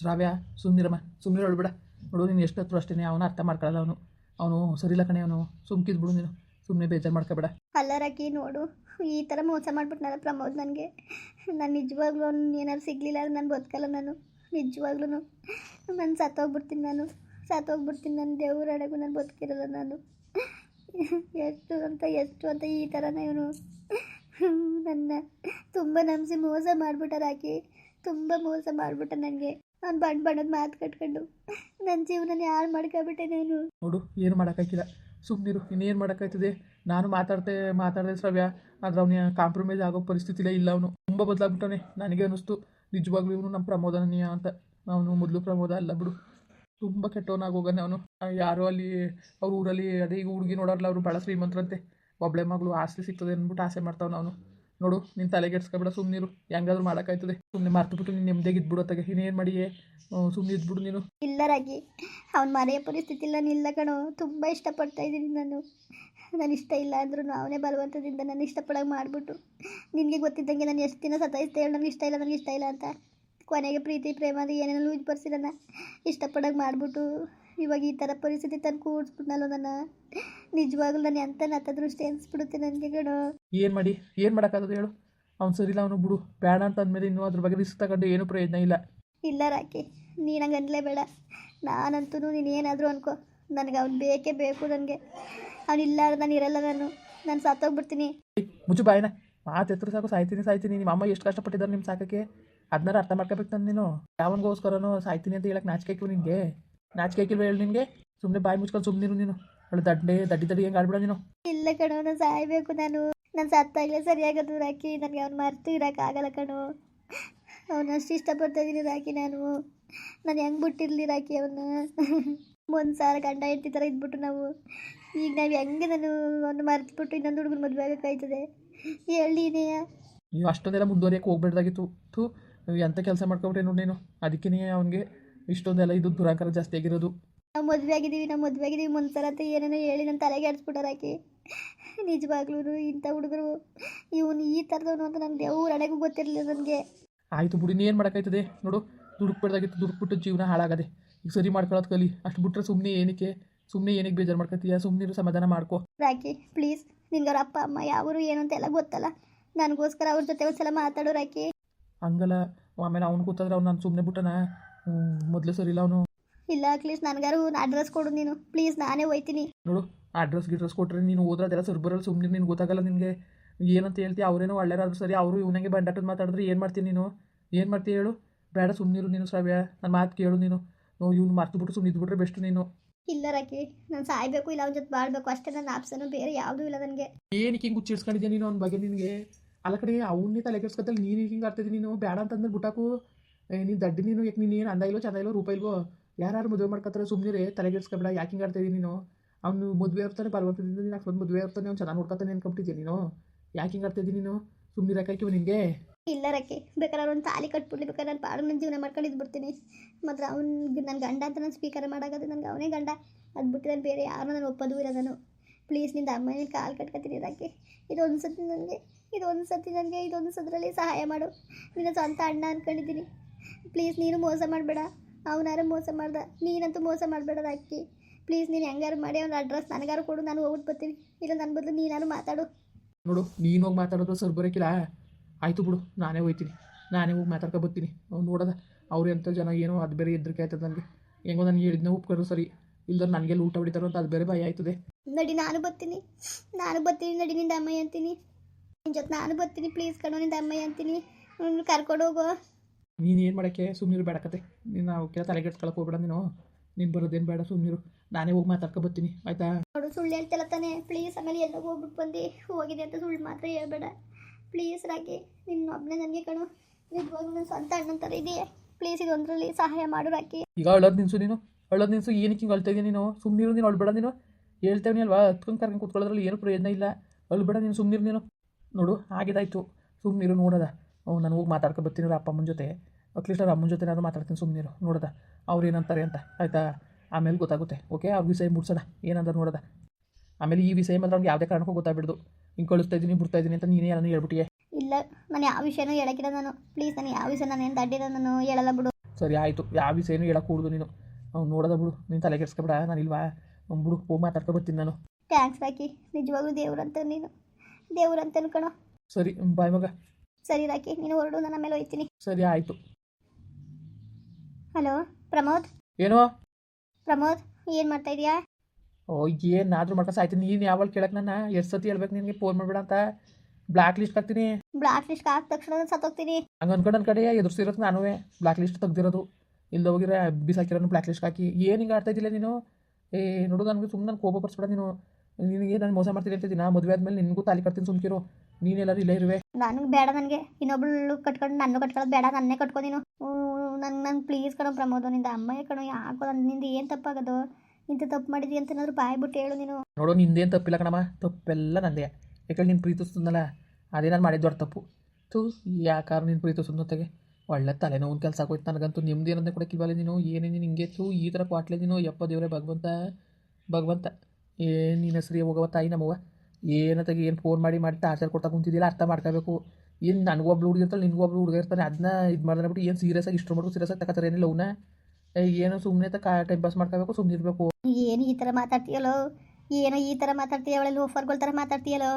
ಶ್ರಾವ್ಯ ಸುಮ್ಮನಿರಮ್ಮ ಸುಮ್ಮನೆ ಬಿಡ. ನೋಡು, ನೀನು ಎಷ್ಟು ಹತ್ರ ಅಷ್ಟೇ ಅವನು ಅರ್ಥ ಮಾಡ್ಕೊಳ್ಳಲ್ಲ ಅವನು. ಅವನು ಸರಿಲ್ಲ ಕಣೆ, ಅವನು ಸುಮ್ಕಿದ್ ಬಿಡು ನೀನು. ಸುಮ್ಮನೆ ಬೇಜಾರು ಮಾಡ್ಕೋಬೇಡ. ಅಲ್ಲ ಹಾಕಿ ನೋಡು, ಈ ಥರ ಮೋಸ ಮಾಡ್ಬಿಟ್ನಲ್ಲ ಪ್ರಮೋದ್ ನನಗೆ. ನಾನು ನಿಜವಾಗ್ಲೂ ಅವ್ನು ಏನಾದ್ರು ಸಿಗಲಿಲ್ಲ ಅಂದ್ರೆ ನಾನು ಬದುಕಲ್ಲ ನಾನು. ನಿಜವಾಗ್ಲೂ ನಾನು. ಸತ್ತೋಗ್ಬಿಡ್ತೀನಿ ನಾನು. ಸತ್ತೋಗ್ಬಿಡ್ತೀನಿ ನನ್ನ ದೇವ್ರ ಅಡೆಗೂ, ನಾನು ಬದುಕಿರಲ್ಲ ನಾನು. ಎಷ್ಟು ಅಂತ ಎಷ್ಟು ಅಂತ ಈ ಥರನ ಇವನು. ನನ್ನ, ತುಂಬ ನಂಬಿಸಿ ಮೋಸ ಮಾಡ್ಬಿಟ್ಟ ರಾಕಿ. ತುಂಬ ಮೋಸ ಮಾಡಿಬಿಟ್ಟ ನನಗೆ ಅವ್ನು ಬಣ್ಣ ಬಣ್ಣದ ಮಾತು ಕಟ್ಕೊಂಡು ನನ್ನ ಜೀವನ ಯಾರು ಮಾಡ್ಕೊಬಿಟ್ಟೆ ನಾನು? ನೋಡು, ಏನು ಮಾಡೋಕ್ಕಾಗಿಲ್ಲ ಸುಮ್ಮನಿರು ಇನ್ನೇನು ಮಾಡೋಕ್ಕಾಯ್ತದೆ? ನಾನು ಮಾತಾಡ್ತೆ, ಮಾತಾಡಿದೆ ಶ್ರವ್ಯ. ಆದ್ರೆ ಅವನ ಕಾಂಪ್ರಮೈಸ್ ಆಗೋ ಪರಿಸ್ಥಿತಿಲೇ ಇಲ್ಲ ಅವನು. ತುಂಬ ಬದಲಾಗ್ಬಿಟ್ಟವನೆ ನನಗೆ ಅನ್ನಿಸ್ತು. ನಿಜವಾಗ್ಲೂ ಇವನು ನಮ್ಮ ಪ್ರಮೋದನೀಯ ಅಂತ. ಅವನು ಮೊದಲು ಪ್ರಮೋದ ಅಲ್ಲ ಬಿಡು. ತುಂಬ ಕೆಟ್ಟವನಾಗೋಗಾನೆ ಅವನು. ಯಾರೋ ಅಲ್ಲಿ, ಅವ್ರ ಊರಲ್ಲಿ, ಅದೇ ಈಗ ಹುಡುಗಿ ನೋಡೋರಲ್ಲ ಅವರು ಭಾಳ ಶ್ರೀಮಂತರಂತೆ. ಒಬ್ಬಳೆ ಮಗಳು ಆಸೆ ಸಿಗ್ತದೆ ಅಂದ್ಬಿಟ್ಟು ಆಸೆ ಮಾಡ್ತಾವನು ಅವನು. ನೋಡು, ನೀನು ತಲೆಗೆಡ್ಸ್ಕೊಬೇಡ ಸುಮ್ಮನಿರು ಹೆಂಗಾದ್ರೂ ಮಾಡೋಕ್ಕಾಯ್ತದೆ. ಸುಮ್ಮನೆ ಮರ್ತುಬಿಟ್ಟು ನೀನು ನೆಮ್ಮದಿಗೆ ಇದ್ಬಿಡು ಅತ್ತಾಗೆ. ಇನ್ನೇನು ಮಾಡಿಯೇ? ಸುಮ್ಮನೆ ಇದ್ಬಿಡು ನೀನು. ಇಲ್ಲ ರಾಗಿ ಅವ್ನು ಮನೆಯ ಪರಿಸ್ಥಿತಿ ಇಲ್ಲ ನಿಲ್ಲ ಕಣೋ. ತುಂಬ ಇಷ್ಟಪಡ್ತಾ ಇದ್ದೀನಿ ನಾನು. ನಾನು ಇಷ್ಟ ಇಲ್ಲ ಅಂದ್ರೂ ಅವನೇ ಬಲವಂತದಿಂದ ನಾನು ಇಷ್ಟಪಡೋಕೆ ಮಾಡಿಬಿಟ್ಟು. ನಿನಗೆ ಗೊತ್ತಿದ್ದಂಗೆ ನಾನು ಎಷ್ಟು ದಿನ ಸತಾಯಿಸ್ತಾ ನನಗೆ ಇಷ್ಟ ಇಲ್ಲ, ನನಗೆ ಇಷ್ಟ ಇಲ್ಲ ಅಂತ. ಕೊನೆಗೆ ಪ್ರೀತಿ ಪ್ರೇಮ ಅದು ಏನೇನೋ ಲೂಜ್ ಬರ್ಸಿರೋಣ ಇಷ್ಟಪಡೋಕೆ ಮಾಡಿಬಿಟ್ಟು ಇವಾಗ ಈ ಥರ ಪರಿಸ್ಥಿತಿ ತಂದು ಕೂಡ್ಸ್ಬಿಟ್ನಲ್ಲ ನನ್ನ. ನಿಜವಾಗ್ಲೂ ನಾನು ಎಂತ ನತ್ತ ದೃಷ್ಟಿ ಅನಿಸ್ಬಿಡುತ್ತೆ ನನಗೆ ಕಣೋ. ಏನು ಮಾಡಿ? ಏನು ಮಾಡೋಕ್ಕಾಗದು ಹೇಳು? ಅವ್ನು ಸರಿಲ್ಲ ಅವನು ಬಿಡು. ಬೇಡ ಅಂತ ಅಂದಮೇಲೆ ಇನ್ನೂ ಅದ್ರ ಬಗ್ಗೆ ರಿಸ್ಕ್ ತಗೊಂಡು ಏನೂ ಪ್ರಯೋಜನ ಇಲ್ಲ. ಇಲ್ಲ ರಾಕಿ ನೀನು ಹಂಗೆ ಅನ್ಲೇಬೇಡ ನಾನಂತೂ ನೀನು ಏನಾದರೂ ಅನ್ಕೋ. ನನಗೆ ಅವ್ನು ಬೇಕೇ ಬೇಕು ನನಗೆ. ಅವನಿಲ್ಲ ನಾನು ಇರಲ್ಲ ನಾನು. ನಾನು ಸತ್ತೋಗ್ಬಿಡ್ತೀನಿ. ಮುಚ್ಚು ಬಾಯಿನ. ಮಾತು ಎತ್ತರ ಸಾಕು ಸಾಯ್ತೀನಿ ಸಾಯ್ತೀನಿ. ನಿಮ್ಮ ಅಮ್ಮ ಎಷ್ಟು ಕಷ್ಟಪಟ್ಟಿದ್ದಾರೆ ನಿಮ್ಮ ಸಾಕಕ್ಕೆ? ಅದನ್ನಾರ ಅರ್ಥ ಮಾಡ್ಕೋಬೇಕು ನಾನು ನೀನು. ಯಾವನಿಗೋಸ್ಕರನೋ ಸಾಯ್ತೀನಿ ಅಂತ ಹೇಳಕ್ಕೆ ನಾಚಿಕೆ ಹಾಕಿವು ನಿನಗೆ? ನಾಚಿಕೆ ಹಾಕಿಲ್ವ ಹೇಳು ನಿನಗೆ? ಸುಮ್ಮನೆ ಬಾಯಿ ಮುಚ್ಕೊಂಡು ಸುಮ್ಮನಿರು ನೀನು. ಅವಳು ದಡ್ಡೆ ದಡ್ಡಿ ದಡ್ಡಿ ಹೆಂಗೆ ಆಡ್ಬಿಡ ನೀನು. ಇಲ್ಲ ಕಣೋ ನಾನು ಸಾಯ್ಬೇಕು ನಾನು. ನಾನು ಸತ್ತಾಗಲೇ ಸರಿಯಾಗೋದು ರಾಕಿ. ನನಗೆ ಅವ್ನು ಮರ್ತು ಇರೋಕ್ಕಾಗಲ್ಲ ಕಣೋ. ಅಷ್ಟು ಇಷ್ಟಪಡ್ತಾ ಇದ್ದೀನಿ ರಾಕಿ ನಾನು. ನಾನು ಹೆಂಗೆ ಬಿಟ್ಟಿರಲಿ ರಾಕಿ ಅವನ್ನ ಒಂದು ಸಾಲ ಗಂಡ ಹೆಂಡತಿ ಥರ ಇದ್ಬಿಟ್ಟು ನಾವು. ಈಗ ನಾವು ಹೆಂಗೆ ನಾನು ಅವನು ಮರೆತುಬಿಟ್ಟು ಇನ್ನೊಂದು ಹುಡುಗನ ಮದುವೆ ಆಗೋಕ್ಕಾಯ್ತದೆ ಹೇಳಿನೇಯ ನೀವು ಅಷ್ಟೊಂದೆಲ್ಲ ಮುಂದುವರಿಯಕ್ಕೆ ಹೋಗ್ಬೇಡ್ದಾಗಿತ್ತು. ಥೂ ಎಂಥ ಕೆಲಸ ಮಾಡ್ಕೊಬಿಟ್ಟೆ ನೋಡಿ ನೀನು? ಅದಕ್ಕೇ ಅವನಿಗೆ ಇಷ್ಟೊಂದೆಲ್ಲ ಇದು ದುರಾಕಾರ ಜಾಸ್ತಿ ಆಗಿರೋದು. ನಾವು ಮದುವೆ ಆಗಿದ್ದೀವಿ ನಾವು ಮದುವೆ ಆಗಿದ್ದೀವಿ. ಮುಂದ್ಸಲ ಅಂತ ಏನೇನೋ ಹೇಳಿ ನನ್ನ ತಲೆಗೆ ಆಡಿಸ್ಬಿಟ್ಟಾರ ಆಕೆ. ನಿಜವಾಗ್ಲೂ ಇಂಥ ಹುಡುಗರು. ಇವನು ಈ ಥರದವನು ಅಂತ ನನಗೆ ಹಣೆಗೂ ಗೊತ್ತಿರಲಿಲ್ಲ ನನಗೆ. ಆಯಿತು ಬಿಡಿ ಏನು ಮಾಡೋಕ್ಕಾಯ್ತದೆ? ನೋಡು ದುಡುಕ್ಬಿಡ್ದಾಗಿತ್ತು ದುಡುಕ್ಬಿಟ್ಟು ಜೀವನ ಹಾಳಾಗದೆ. ಈಗ ಸರಿ ಮಾಡ್ಕೊಳ್ಳೋದು ಕಲಿ. ಅಷ್ಟು ಬಿಟ್ಟರೆ ಸುಮ್ಮನೆ ಏನಕ್ಕೆ? ಸುಮ್ಮನೆ ಏನಕ್ಕೆ ಬೇಜಾರು ಮಾಡ್ಕೊತೀಯ? ಸುಮ್ಮನೆ ಸಮಾಧಾನ ಮಾಡ್ಕೊ. Rocky please. ನಿನ್ಗೆ ಅವ್ರ ಅಪ್ಪ ಅಮ್ಮ ಯಾವರು ಏನು ಅಂತ ಎಲ್ಲ ಗೊತ್ತಲ್ಲ. ನನಗೋಸ್ಕರ ಅವ್ರ ಜೊತೆ ಒಂದ್ಸಲ ಮಾತಾಡೋ ರಾಕಿ. ಹಂಗಲ್ಲ. ಆಮೇಲೆ ಅವ್ನು ಕೂತಾದ್ರೆ ಅವ್ನು ನಾನು ಸುಮ್ಮನೆ ಬಿಟ್ಟನ. ಮೊದಲು ಸರಿಲ್ಲ ಅವನು. ಇಲ್ಲ ಅಟ್ಲೀಸ್ಟ್ ನನಗಾರು ಅಡ್ರೆಸ್ ಕೊಡು ನೀನು. ಪ್ಲೀಸ್ ನಾನೇ ಹೋಯ್ತೀನಿ. ನೋಡು ಅಡ್ರೆಸ್ ಗಿಡ್ರೆಸ್ ಕೊಟ್ಟರೆ ನೀನು ಹೋದ್ರೆ ಅದೆಲ್ಲ ಸರ್ಬರಲ್ಲಿ ಬರಲ್ಲ ಸುಮ್ಮನೆ ನಿನ್ಗೆ ಗೊತ್ತಾಗಲ್ಲ ನಿನಗೆ. ಏನಂತ ಹೇಳ್ತೀಯ ಅವರೇನೋ ಒಳ್ಳೆಯರಾದ್ರು ಸರಿ ಅವರು ಇವನಿಗೆ ಬಂಡಾಟದ ಮಾತಾಡಿದ್ರೆ ಏನು ಮಾಡ್ತೀನಿ ನೀನು? ಏನು ಮಾಡ್ತೀಯ ಹೇಳು? ಬೇಡ ಸುಮ್ಮನಿರು ನೀನು ಶ್ರಾವ್ಯ. ನನ್ನ ಮಾತು ಕೇಳು ನೀನು. ನೋ ಇವ್ನು ಮರ್ತು ಬಿಟ್ಟು ಸುಮ್ಮನೆ ಇದ್ಬಿಟ್ರೆ ಬೆಸ್ಟ್ ನೀನು. ಇಲ್ಲ ರಾಕಿ ನಾನು ಸಾಯ್ಬೇಕು ಇಲ್ಲ ಅವ್ನ ಜೊತೆ ಬಾಳ್ಬೇಕು. ಅಷ್ಟೇ ನನ್ನ ಆಪ್ಷನ್ ಬೇರೆ ಯಾವುದೂ ಇಲ್ಲ ನನಗೆ. ಏನಕ್ಕೆ ಹಿಂಗೆ ಹುಚ್ಚಿಡ್ಸ್ಕೊಂಡಿದ್ಯಾ ನೀನು ಅವ್ನ ಬಗ್ಗೆ ನಿನಗೆ? ಅಲ್ಲ ಕಡೆ ಅವನ್ನೇ ತಲೆ ನೀನು ಹಿಂಗೆ ಆಡ್ತಿದ್ದೀನಿ ನೀನು ಬೇಡ ಅಂತಂದ್ರೆ ಬಿಟ್ಟಾಕು. ನೀನು ದಡ್ಡಿ ನೀನು, ಯಾಕೆ ನೀನು ಏನು ಅಂದ ಇಲ್ವೋ ಚಂದ ಇಲ್ಲೋ ರೂಪಾಯಿ ಇಲ್ವೋ? ಯಾರು ಮದುವೆ ಮಾಡ್ಕೊತಾರೆ ಸುಮ್ಮನೆ ತಲೆಗೆಡ್ಸ್ಕೊಬೇಡ ಯಾಕೆ ಹಿಂಗೆ ಆಡ್ತಾ ಇದೀನಿ ನೀನು? ಅವ್ನು ಮದುವೆ ಇರ್ತಾನೆ ಬಲವಂತದಿಂದ ನೀನು ಅಷ್ಟೊಂದು ಮದುವೆ ಇರ್ತಾನೆ ಅವ್ನು ಚೆನ್ನಾಗಿ ನೋಡ್ಕೊತಾನೆ ಅನ್ಕೊಂಬಿಟ್ಟಿದ್ಯಾ ನೀನು? ಯಾಕೆ ಹಿಂಗೆ ಆಡ್ತಾ ಇದ್ದೀನಿ ನೀನು ಸುಮ್ಮನೆ ಯಾಕಾಕಿವ ನಿನಗೆ? ಇಲ್ಲ ರಕ್ಕೆ ಬೇಕಾದ್ರೆ ಅವ್ನು ತಾಲಿ ಕಟ್ಬಿಡ್ಲಿ ಬೇಕಾದ್ರೆ ನಾನು ಪಾಡು ನನ್ನ ಜೀವನ ಮಾಡ್ಕೊಂಡು ಬಿಡ್ತೀನಿ. ಮಾತ್ರ ಅವ್ನಿಗೆ ನನ್ನ ಗಂಡ ಅಂತ ನಾನು ಸ್ವೀಕಾರ ಮಾಡೋದು ನನಗೆ ಅವನೇ ಗಂಡ. ಅದು ಬಿಟ್ಟು ನಾನು ಬೇರೆ ಯಾರನ್ನೂ ನಾನು ಒಪ್ಪೋದು ಇಲ್ಲ ನಾನು ಪ್ಲೀಸ್ನಿಂದ ಅಮ್ಮನ ಕಾಲು ಕಟ್ಕೊತೀನಿ ರಾಕಿ. ಒಂದು ಸತಿ ನನಗೆ ಇದೊಂದು ಸತಿ ನನಗೆ ಇದೊಂದು ಸದ್ರಲ್ಲಿ ಸಹಾಯ ಮಾಡು. ನಿನ್ನ ಸ್ವಂತ ಅಣ್ಣ ಅಂದ್ಕೊಂಡಿದ್ದೀನಿ ಪ್ಲೀಸ್ ನೀನು ಮೋಸ ಮಾಡಬೇಡ. ಅವನಾರು ಮೋಸ ಮಾಡ್ದ ನೀನಂತೂ ಮೋಸ ಮಾಡಬೇಡ ಅಕ್ಕಿ. ಪ್ಲೀಸ್ ನೀನು ಹೆಂಗಾರು ಮಾಡಿ ಅವ್ನ ಅಡ್ರೆಸ್ ನನಗಾರು ಕೊಡು ನಾನು ಹೋಗ್ಬಿಟ್ಟು ಬರ್ತೀನಿ. ಇಲ್ಲ ನನ್ನ ಬದಲು ನೀನಾರು ಮಾತಾಡು. ನೋಡು ನೀನು ಹೋಗಿ ಮಾತಾಡೋದು ಸರ್ ಬರೋಕ್ಕಿಲ್ಲ ಆಯಿತು ಬಿಡು ನಾನೇ ಹೋಗ್ತೀನಿ ನಾನೇ ಹೋಗಿ ಮಾತಾಡ್ಕೊ ಬರ್ತೀನಿ. ಅವ್ನು ನೋಡೋದ ಅವ್ರು ಎಂಥ ಜನ ಏನೋ ಅದು ಬೇರೆ ಹೆದ್ರಿಕೆ ಆಯ್ತದೆ ನನಗೆ. ಹೆಂಗೋ ನನಗೆ ಹೇಳಿದ್ನ ಉಪ್ಕರು ಸರಿ. ಇಲ್ದ್ರೆ ನನಗೆ ಊಟ ಹೊಡಿತಾರೋ ಅಂತ ಅದು ಬೇರೆ ಭಯ ಆಯ್ತದೆ. ನಡಿ ನಾನು ಬರ್ತೀನಿ. ನಾನು ಬರ್ತೀನಿ ನಡಿ ನಿಂದ ಅಮ್ಮ ಅಂತೀನಿ. ನಿನ್ನ ಜೊತೆ ನಾನು ಬರ್ತೀನಿ. ಪ್ಲೀಸ್ ಕಣೋ ನಿಂದ ಅಮ್ಮ ಅಂತೀನಿ. ಕರ್ಕೊಂಡು ಹೋಗು. ನೀನು ಏನು ಮಾಡೋಕ್ಕೆ? ಸುಮ್ಮನಿರು ಬೇಡಕತೆ ನೀನು ಕೆಲ ತಲೆಗೆಡ್ಸ್ಕೊಳಕ್ಕೆ ಹೋಗ್ಬೇಡ ನೀನು. ನೀನು ಬರೋದೇನು ಬೇಡ ಸುಮ್ಮನಿರು ನಾನೇ ಹೋಗಿ ಮಾತಾಡ್ಕೊ ಬರ್ತೀನಿ. ಆಯ್ತಾ? ನೋಡು ಸುಳ್ಳು ಹೇಳ್ತಿಲ್ಲ ತಾನೆ. ಪ್ಲೀಸ್ ಆಮೇಲೆ ಎಲ್ಲೋ ಹೋಗ್ಬಿಟ್ಟು ಬಂದು. ಹೋಗಿದೆ ಅಂತ ಸುಳ್ಳು ಮಾತ್ರ ಹೇಳ್ಬೇಡ. ಪ್ಲೀಸ್ ರಾಕಿ ನಿನ್ನ ಒಬ್ಬನೇ ನನಗೆ ಕಣು. ನಿಜವಾಗ್ಲೂ ನನ್ನ ಸ್ವಂತ ಅಣ್ಣನ ಥರ ಇದೆಯೇ. ಪ್ಲೀಸ್ ಇದೊಂದರಲ್ಲಿ ಸಹಾಯ ಮಾಡು ರಾಕಿ ಈಗ ಅಳೋದು ನಿನ್ಸು ನೀನು. ಅಳೋದು ನಿನ್ಸು ಏನಕ್ಕೆ ಹಿಂಗೆ ಅಳ್ತಾ ಇದೀಯ ನೀನು? ಸುಮ್ಮನಿರು ನೀನು ಅಳ್ಬೇಡ ನೀನು. ಹೇಳ್ತೇವೆ ಅಲ್ವಾ ಹತ್ಕೊಂಡು ಕರ್ಕೊಂಡು ಕೂತ್ಕೊಳ್ಳೋದ್ರಲ್ಲಿ ಏನು ಪ್ರಯೋಜನ ಇಲ್ಲ. ಅಳ್ಬೇಡ ನೀನು ಸುಮ್ಮನಿರು ನೀನು. ನೋಡು ಆಗಿದಾಯ್ತು ಸುಮ್ಮನಿರು ನೋಡೋದ. ಅವ್ನು ನಾನು ಹೋಗಿ ಮಾತಾಡ್ಕೊ ಬರ್ತೀನಿ ಅವ್ರ ಅಪ್ಪಮ್ಮನ ಜೊತೆ. ಅಟ್ಲೀಸ್ಟ್ ಅವ್ರ ಅಮ್ಮನ ಜೊತೆ ನಾನು ಮಾತಾಡ್ತೀನಿ ಸುಮ್ಮನಿರು ನೋಡೋದ. ಅವ್ರು ಏನಂತಾರೆ ಅಂತ. ಆಯಿತಾ? ಆಮೇಲೆ ಗೊತ್ತಾಗುತ್ತೆ ಓಕೆ? ಅವ್ರ ವಿಷಯ ಮುಡ್ಸೋಣ ಏನಂದ್ರೆ ನೋಡೋದ. ಆಮೇಲೆ ಈ ವಿಷಯ ಮಾತ್ರ ಅವ್ನಿಗೆ ಯಾವುದೇ ಕಾರಣಕ್ಕೂ ಗೊತ್ತಾಗ್ಬಿಡ್ದು. ಹಿಂಗೆ ಕಳಿಸ್ತಾ ಇದ್ದೀನಿ ಬಿಡ್ತಾ ಇದ್ದೀನಿ ಅಂತ ನೀನೇ ಎಲ್ಲ ಹೇಳ್ಬಿಟ್ಟಿಯೇ? ಇಲ್ಲ ನಾನು ಯಾವ ವಿಷಯನೂ ಹೇಳಕ್ಕಿಲ್ಲ ನಾನು. ಪ್ಲೀಸ್ ನಾನು ಯಾವ ವಿಷಯ ನಾನು ಏನು ದಡ್ಡಿದ ನಾನು ಹೇಳಲ್ಲ ಬಿಡು. ಸರಿ ಆಯಿತು. ಯಾವ ವಿಷಯನೂ ಹೇಳಕ್ಕೆ ಕೂಡುದು ನೀನು. ಅವ್ನು ನೋಡೋದ ಬಿಡು. ನೀನು ತಲೆ ಕೆಡ್ಸ್ಕೊಬೇಡ ನಾನು ಇಲ್ವಾ? ಬಿಡು ಹೋಗಿ ಮಾತಾಡ್ಕೊ ಬರ್ತೀನಿ ನಾನು. ಥ್ಯಾಂಕ್ಸ್ ಬಾಕಿ. ನಿಜವಾಗ್ಲೂ ದೇವ್ರಂತ ನೀನು. ದೇವ್ರಂತ ಅನ್ಕಣೋ ಸರಿ ಬಾಯ್ ಮಗ. ಸರಿ ರಾಕಿ ನೀನು ಹೊರಡು ನನ್ನ ಮೇಲೆ ಹೋಯ್ತೀನಿ ಸರಿ ಆಯಿತು. ಹಲೋ ಪ್ರಮೋದ್? ಏನೋ? ಪ್ರಮೋದ್ ಏನು ಮಾಡ್ತಾ ಇದೀಯಾ? ಓ ಏನಾದರೂ ಮಾಡ್ಕೊ ಸಾಯ್ತೀನಿ ನೀನು ಯಾವಾಗ ಕೇಳಕ್ಕೆ ನನ್ನ? ಎಷ್ಟು ಸತಿ ಹೇಳ್ಬೇಕು ನಿನಗೆ ಫೋನ್ ಮಾಡ್ಬೇಡ ಅಂತ. ಬ್ಲ್ಯಾಕ್ ಲಿಸ್ಟ್ ಹಾಕ್ತೀನಿ. ಬ್ಲಾಕ್ ಲಿಸ್ಟ್ ಹಾಕಿದ ತಕ್ಷಣ ನಾನು ಸತ್ತೋಗ್ತೀನಿ. ಹಂಗೆ ಅನ್ಕೊಂಡು ನನ್ನ ಕಡೆ ಎದುರಿಸಿರೋದು ನಾನು ಬ್ಲ್ಯಾಕ್ ಲಿಸ್ಟ್ ತೆಗ್ದಿರೋದು. ಇಲ್ಲಿ ಹೋಗಿರ ಬಿಸಾಕಿರೋನು ಬ್ಲ್ಯಾಕ್ ಲಿಸ್ಟ್ ಹಾಕಿ. ಏನು ಹಿಂಗೆ ಆಡ್ತಾ ಇದ್ದಿಲ್ಲ ನೀನು? ಏ ನೋಡು ನನಗೆ ಸುಮ್ಮನೆ ಕೋಪ ಬರ್ಸ್ಬೇಡ ನೀನು. ನಿನಗೆ ನಾನು ಮೋಸ ಮಾಡ್ತೀನಿ ಅಂತ ದಿನ ಮದುವೆ ಆದ್ಮೇಲೆ ನಿನಗೂ ತಾಲಿ ಕಟ್ತೀನಿ ಸುಮ್ಕಿರು. ನೀನೆಲ್ಲರೂ ಇಲ್ಲೇ ಇರುವೆ. ನನಗೆ ಬೇಡ ನನಗೆ. ಇನ್ನೊಬ್ಳು ಕಟ್ಕೊಂಡು ನನ್ನ ಕಟ್ಕೊಳ್ಳೋದು ಬೇಡ ನನ್ನೇ ಕಟ್ಕೊ ನೀನು. ನನ್ನ ನನ್ನ ಪ್ಲೀಸ್ ಕಣೋ ಪ್ರಮೋದ್ನಿಂದ ಅಮ್ಮಯ್ಯ ಕಣೋ ಯಾಕೋ ನಿಂದ ಏನು ತಪ್ಪಾಗೋದು. ಇಂಥ ತಪ್ಪು ಮಾಡಿದ್ವಿ ಅಂತ ಏನಾದ್ರು ಬಾಯ್ ಬಿಟ್ಟು ಹೇಳು ನೀನು. ನೋಡು ನಿಂದೇನು ತಪ್ಪಿಲ್ಲ ಕಣಮ್ಮ. ತಪ್ಪೆಲ್ಲ ನಂದೇ. ಯಾಕಂದ್ರೆ ನೀನು ಪ್ರೀತಿಸ್ತದಲ್ಲ ಅದೇ ನಾನು ಮಾಡಿದ್ದು ದೊಡ್ಡ ತಪ್ಪು. ತು ಯಾಕಾರ ನೀನು ಪ್ರೀತಿಸೋದು ಜೊತೆಗೆ ಒಳ್ಳೆ ತಲೆನೋವು ಕೆಲಸ ಆಗೋಯ್ತು ನನಗಂತೂ. ನಿಮ್ದು ಏನಂತ ಕೂಡ ನೀನು? ಏನೇ ನೀನು ಹಿಂಗೆ? ತು ಈ ಥರ ಪಾಟ್ಲೆ ನೀನು? ಯಪ್ಪ ದೇವರೇ ಭಗವಂತ ಭಗವಂತ. ಏನು ನಿನ್ನ ಹೆಸರು ಹೋಗವ ತಾಯಿ ನಮ್ಮವ್ವ? ಏನತ್ತಾಗ ಏನು ಫೋನ್ ಮಾಡಿ ಮಾಡಿ ಟಾರ್ಚರ್ ಕೊಡ್ತಾ ಕುಂತಿದ್ದಿಲ್ಲ ಅರ್ಥ ಮಾಡ್ಕೋಬೇಕು. ಏನು ನನಗೊಬ್ಳು ಹುಡುಗ ಇರ್ತಾಳೆ ನಿನಗೊಬ್ಳು ಹುಡುಗ ಇರ್ತಾನೆ ಅದನ್ನ ಇದು ಮಾಡಿದ್ರೆ ಬಿಟ್ಟು ಏನು ಸೀರಿಯಸ್ ಆಗಿ ಇಷ್ಟು ಮಾಡ್ಬೇಕು ಸೀರಿಯಸ್ ಆಗಿ ತಗೋತಾರೆ ಏನಿಲ್ಲ ಅವನ್ನ ಏನು ಸುಮ್ಮನೆ ತ ಟೈಮ್ ಪಾಸ್ ಮಾಡ್ಕೋಬೇಕು ಸುಮ್ಮನೆ ಇರಬೇಕು. ಏನು ಈ ಥರ ಮಾತಾಡ್ತೀಯಲ್ಲೋ? ಏನು ಈ ಥರ ಮಾತಾಡ್ತೀಯ ಅವಳೆಲ್ಲ ಓಫರ್ಗಳ ಥರ ಮಾತಾಡ್ತೀಯಲ್ಲೋ?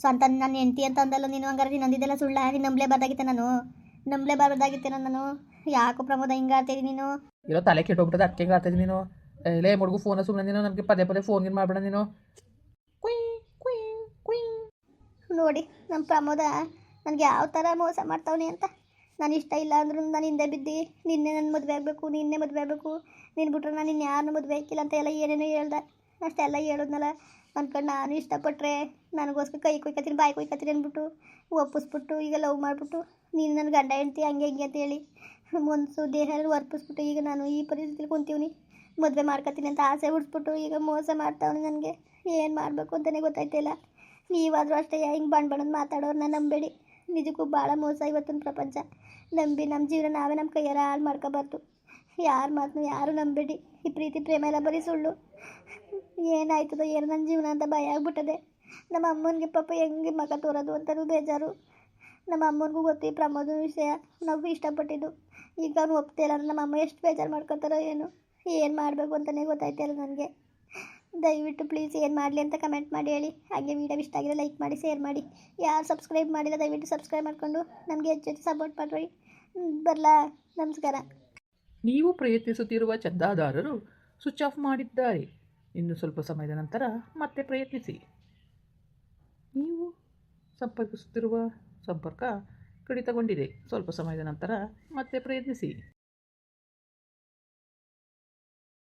ಸ್ವಂತ ನನ್ನ ಹೆಂಡತಿ ಅಂತ ಅಂದಲ್ಲ ನೀನು ಹಂಗಾರೆ ನೀನು ಅಂದಿದ್ದೆಲ್ಲ ಸುಳ್ಳ ನೀನು ನಂಬಲೇಬಾರ್ದಾಗಿತ್ತೆ ನಾನು? ನಂಬಲೇಬಾರ್ದಾಗಿತ್ತೆ ನಾನು? ಯಾಕೋ ಪ್ರಮೋದ ಹಿಂಗೆ ಆಡ್ತೀರಿ ನೀನು? ಇರೋ ತಲೆ ಕೆಟ್ಟೋಗ್ಬಿಟ್ಟದ ಅದಕ್ಕೆ ಹಿಂಗೆ ನೀನು? ಲೇ ಮಡ್ಗು ಸುಮ್ಮನೆ ನೀನು ನನಗೆ ಪದೇ ಪದೇ ಫೋನ್ ಮಾಡಬೇಡ ನೀನು ನೋಡಿ ನಮ್ಮ ಪ್ರಮೋದ ನನಗೆ ಯಾವ ಥರ ಮೋಸ ಮಾಡ್ತಾವನೆ ಅಂತ ನಾನು ಇಷ್ಟ ಇಲ್ಲ ಅಂದ್ರೂ ನಾನು ಹಿಂದೆ ಬಿದ್ದು ನಿನ್ನೆ ನನ್ನ ಮದುವೆ ಆಗಬೇಕು ನಿನ್ನೆ ಮದುವೆ ಆಗಬೇಕು ನೀನು ಬಿಟ್ರೆ ನಾನು ಇನ್ನು ಯಾರನ್ನೂ ಮದುವೆ ಆಗಿಲ್ಲ ಅಂತ ಎಲ್ಲ ಏನೇನೋ ಹೇಳ್ದೆ ಅಷ್ಟೆಲ್ಲ ಹೇಳಿದ್ನಲ್ಲ ಅಂದ್ಕೊಂಡು ನಾನು ಇಷ್ಟಪಟ್ಟರೆ ನನಗೋಸ್ಕರ ಕೈ ಕೊಯ್ಕತ್ತೀನಿ ಬಾಯಿ ಕೊಯ್ಕತ್ತೀನಿ ಅಂದ್ಬಿಟ್ಟು ಒಪ್ಪಿಸ್ಬಿಟ್ಟು ಈಗ ಲವ್ ಮಾಡಿಬಿಟ್ಟು ನೀನು ನನ್ನ ಗಂಡ ಹೆಂಡ್ತಿ ಹಂಗೆ ಹಿಂಗೆ ಅಂತ ಹೇಳಿ ಮನಸ್ಸು ದೇಹ ಒರ್ಪಿಸ್ಬಿಟ್ಟು ಈಗ ನಾನು ಈ ಪರಿಸ್ಥಿತಿಲಿ ಕುಂತೀವ್ನಿ ಮದುವೆ ಮಾಡ್ಕೊತೀನಿ ಅಂತ ಆಸೆ ಹುಡ್ಸ್ಬಿಟ್ಟು ಈಗ ಮೋಸ ಮಾಡ್ತಾವನೆ ನನಗೆ. ಏನು ಮಾಡಬೇಕು ಅಂತಲೇ ಗೊತ್ತಾಯ್ತಿಲ್ಲ ನೀವಾದರೂ ಅಷ್ಟೇ ಹಿಂಗೆ ಬಣ್ಣ ಬಣ್ಣದ ಮಾತಾಡೋರನ್ನ ನಂಬೇಡಿ. ನಿಜಕ್ಕೂ ಭಾಳ ಮೋಸ ಇವತ್ತಿನ ಪ್ರಪಂಚ. ನಂಬಿ ನಮ್ಮ ಜೀವನ ನಾವೇ ನಮ್ಮ ಕೈಯಾರ ಹಾಳು ಮಾಡ್ಕೋಬಾರ್ದು. ಯಾರ ಮಾತನ್ನು ಯಾರು ನಂಬೇಡಿ. ಈ ಪ್ರೀತಿ, ಪ್ರೇಮ ಎಲ್ಲ ಬರೀ ಸುಳ್ಳು. ಏನಾಯ್ತದೋ ಏನು ನನ್ನ ಜೀವನ ಅಂತ ಭಯ ಆಗ್ಬಿಟ್ಟದೆ. ನಮ್ಮ ಅಮ್ಮನಿಗೆ ಪಾಪ ಹೆಂಗೆ ಮಗ ತೋರೋದು ಅಂತಲೂ ಬೇಜಾರು. ನಮ್ಮ ಅಮ್ಮನಿಗೂ ಗೊತ್ತಿ ಪ್ರಮೋದ ವಿಷಯ. ನಾವು ಇಷ್ಟಪಟ್ಟಿದ್ದು. ಈಗ ಅವ್ನು ಒಪ್ತಿಲ್ಲ ನಮ್ಮ ಅಮ್ಮ ಎಷ್ಟು ಬೇಜಾರು ಮಾಡ್ಕೊತಾರೋ ಏನು. ಏನು ಮಾಡಬೇಕು ಅಂತಲೇ ಗೊತ್ತಾಯ್ತಿಲ್ಲ ನನಗೆ. ದಯವಿಟ್ಟು ಪ್ಲೀಸ್ ಏನು ಮಾಡಲಿ ಅಂತ ಕಮೆಂಟ್ ಮಾಡಿ ಹೇಳಿ. ಹಾಗೆ ವೀಡಿಯೋ ಇಷ್ಟ ಆಗಿರೋ ಲೈಕ್ ಮಾಡಿ ಶೇರ್ ಮಾಡಿ. ಯಾರು ಸಬ್ಸ್ಕ್ರೈಬ್ ಮಾಡಿಲ್ಲ, ದಯವಿಟ್ಟು ಸಬ್ಸ್ಕ್ರೈಬ್ ಮಾಡಿಕೊಂಡು ನಮಗೆ ಹೆಚ್ಚು ಹೆಚ್ಚು ಸಪೋರ್ಟ್ ಮಾಡಿರಿ. ಬರಲಾ? ನಮಸ್ಕಾರ. ನೀವು ಪ್ರಯತ್ನಿಸುತ್ತಿರುವ ಚಂದಾದಾರರು ಸ್ವಿಚ್ ಆಫ್ ಮಾಡಿದ್ದಾರೆ. ಇನ್ನು ಸ್ವಲ್ಪ ಸಮಯದ ನಂತರ ಮತ್ತೆ ಪ್ರಯತ್ನಿಸಿ. ನೀವು ಸಂಪರ್ಕಿಸುತ್ತಿರುವ ಸಂಪರ್ಕ ಕಡಿತಗೊಂಡಿದೆ. ಸ್ವಲ್ಪ ಸಮಯದ ನಂತರ ಮತ್ತೆ ಪ್ರಯತ್ನಿಸಿ.